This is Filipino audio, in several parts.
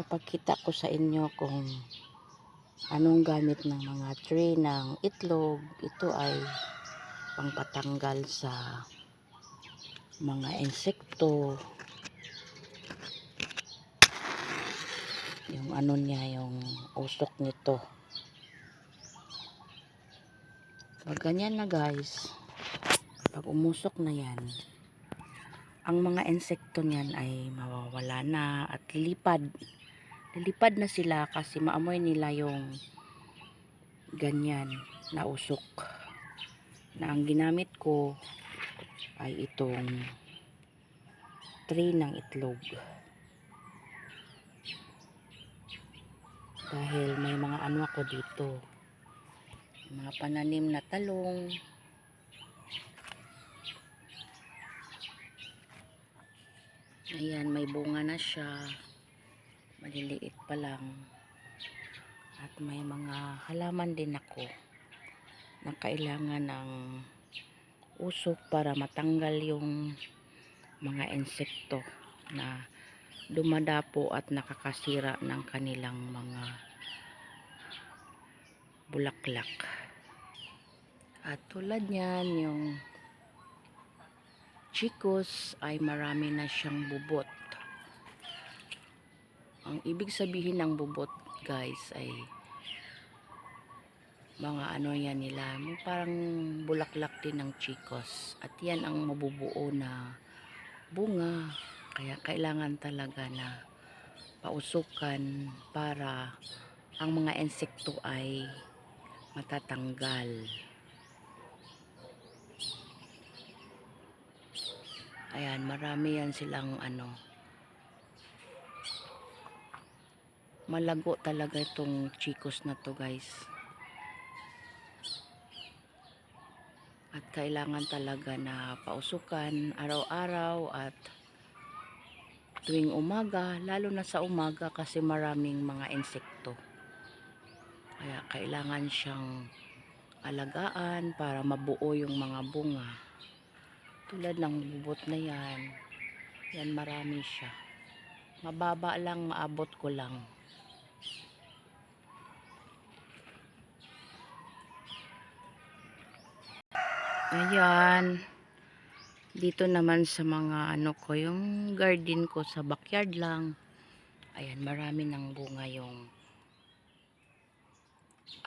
papakita ko sa inyo kung anong gamit ng mga tray ng itlog. Ito ay pangpatanggal sa mga insekto. Yung ano niya, yung usok nito. Pag ganyan na guys, pag umusok na yan, ang mga insekto niyan ay mawawala na at lilipad. Lilipad na sila kasi maamoy nila yung ganyan na usok. Na ang ginamit ko ay itong tray ng itlog. Dahil may mga ano ako dito. Mga pananim na talong. Ayan, may bunga na siya. Maliliit pa lang. At may mga halaman din ako na kailangan ng usok para matanggal yung mga insekto na dumadapo at nakakasira ng kanilang mga bulaklak. At tulad niyan, yung chicos ay marami na siyang bubot. Ang ibig sabihin ng bubot, guys, ay mga ano yan nila, parang bulaklak din ng chicos. At yan ang mabubuo na bunga. Kaya kailangan talaga na pausukan para ang mga insekto ay matatanggal. Ayan, marami yan silang ano. Malago talaga itong chicos na to guys. At kailangan talaga na pausukan araw-araw at tuwing umaga, lalo na sa umaga kasi maraming mga insekto. Kaya kailangan siyang alagaan para mabuo yung mga bunga. Tulad ng bubot na yan. Yan marami siya. Mababa lang, maabot ko lang. Ayan. Dito naman sa mga ano ko, yung garden ko sa backyard lang. Ayan, marami ng bunga yung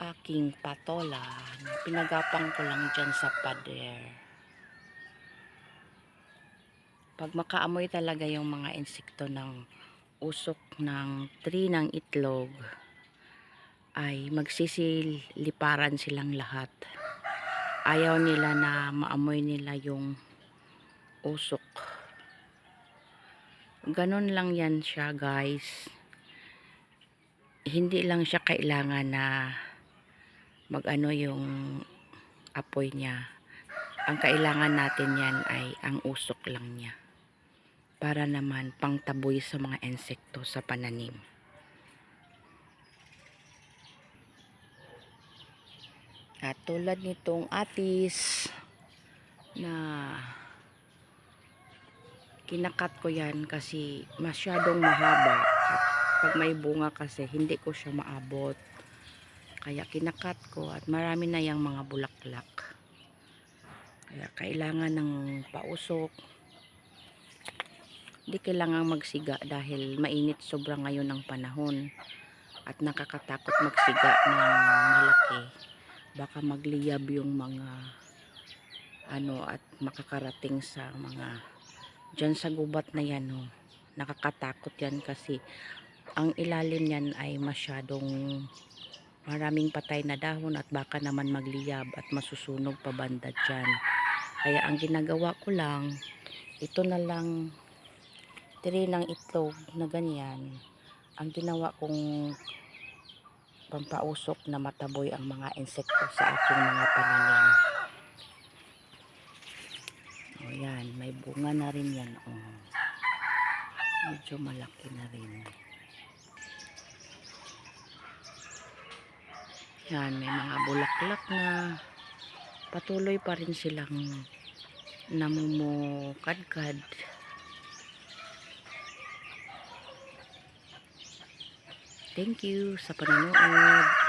aking patola. Pinagapang ko lang dyan sa pader. Pag makaamoy talaga yung mga insekto ng usok ng tree ng itlog, ay magsisiliparan silang lahat. Ayaw nila na maamoy nila yung usok. Ganon lang yan siya guys. Hindi lang siya kailangan na mag-ano yung apoy niya. Ang kailangan natin yan ay ang usok lang niya. Para naman pangtaboy sa mga insekto sa pananim. At tulad nitong atis na kinakat ko yan kasi masyadong mahaba. At pag may bunga kasi hindi ko siya maabot. Kaya kinakat ko at marami na yung mga bulaklak. Kaya kailangan ng pausok. Hindi kailangan magsiga dahil mainit sobra ngayon ng panahon. At nakakatakot magsiga ng malaki baka magliyab yung mga ano at makakarating sa mga dyan sa gubat na yan oh, nakakatakot yan kasi ang ilalim yan ay masyadong maraming patay na dahon at baka naman magliyab at masusunog pa banda dyan. Kaya ang ginagawa ko lang ito na lang tiri ng itlog na ganyan. Ang ginawa kong pampausok na mataboy ang mga insekto sa aking mga pananim. O yan, may bunga na rin yan oh. medyo malaki na rin. Yan, may mga bulaklak na patuloy pa rin silang namumukadkad Thank you sa panonood.